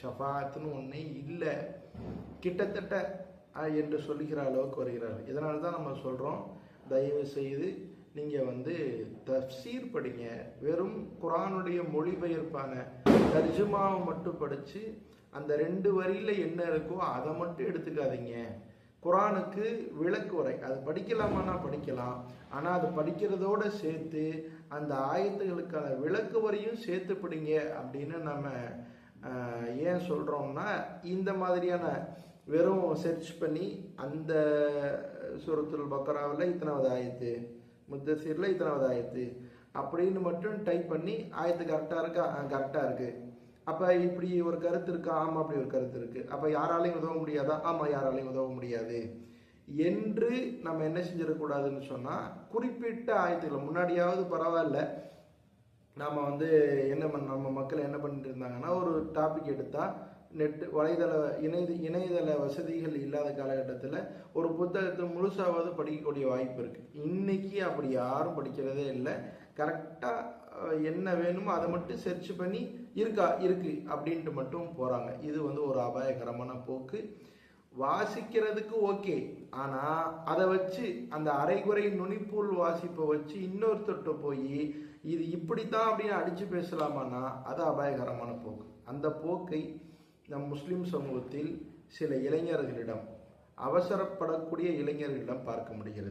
ஷஃபாத்துன்னு ஒன்றே இல்லை. கிட்டத்தட்ட என்று சொல்லுகிற அளவுக்கு வருகிறார் இதனால தான் நம்ம சொல்கிறோம் தயவு செய்து நீங்கள் வந்து தப்சீர் படிங்க. வெறும் குரானுடைய மொழிபெயர்ப்பான தர்ஜுமாவை மட்டும் படித்து அந்த ரெண்டு வரியில் என்ன இருக்கோ அதை மட்டும் எடுத்துக்காதீங்க. குரானுக்கு விளக்கு உரை அது படிக்கலாமான்னா படிக்கலாம். ஆனால் அது படிக்கிறதோட சேர்த்து அந்த ஆயத்துகளுக்கான விளக்கு வரையும் சேர்த்து பிடிங்க அப்படின்னு நம்ம ஏன் சொல்கிறோம்னா இந்த மாதிரியான வெறும் சர்ச் பண்ணி அந்த சூரத்துல் பக்கராவில் இத்தனாவது ஆயத்து முத்தசீரில் இத்தனாவது ஆயத்து அப்படின்னு மட்டும் டைப் பண்ணி ஆயத்து கரெக்டாக இருக்கா? கரெக்டாக இருக்குது அப்போ இப்படி ஒரு கருத்து இருக்கா? ஆமாம் அப்படி ஒரு கருத்து இருக்குது அப்போ யாராலையும் உதவ முடியாதா? ஆமாம் யாராலையும் உதவ முடியாது. என்று நம்ம என்ன செஞ்சிடக்கூடாதுன்னு சொன்னால் குறிப்பிட்ட ஆயத்துக்களை முன்னாடியாவது பரவாயில்ல. நாம் வந்து என்ன நம்ம இருந்தாங்கன்னா ஒரு டாபிக் எடுத்தால் நெட் வலைதள இணைய இணையதள வசதிகள் இல்லாத காலகட்டத்தில் ஒரு புத்தகத்தை முழுசாவது படிக்கக்கூடிய வாய்ப்பு இருக்குது இன்னைக்கு அப்படி யாரும் படிக்கிறதே இல்லை. கரெக்டாக என்ன வேணுமோ அதை மட்டும் சர்ச் பண்ணி இருக்கா இருக்குது அப்படின்ட்டு மட்டும் போகிறாங்க இது வந்து ஒரு அபாயகரமான போக்கு. வாசிக்கிறதுக்கு ஓகே. ஆனால் அதை வச்சு அந்த அரைகுறை நுனிப்பூல் வாசிப்பை வச்சு இன்னொருத்தட்ட போய் இது இப்படித்தான் அப்படின்னு அடித்து பேசலாமான்னா அது அபாயகரமான போக்கு. அந்த போக்கை நம் முஸ்லிம் சமூகத்தில் சில இளைஞர்களிடம் அவசரப்படக்கூடிய இளைஞர்களிடம் பார்க்க முடிகிறது.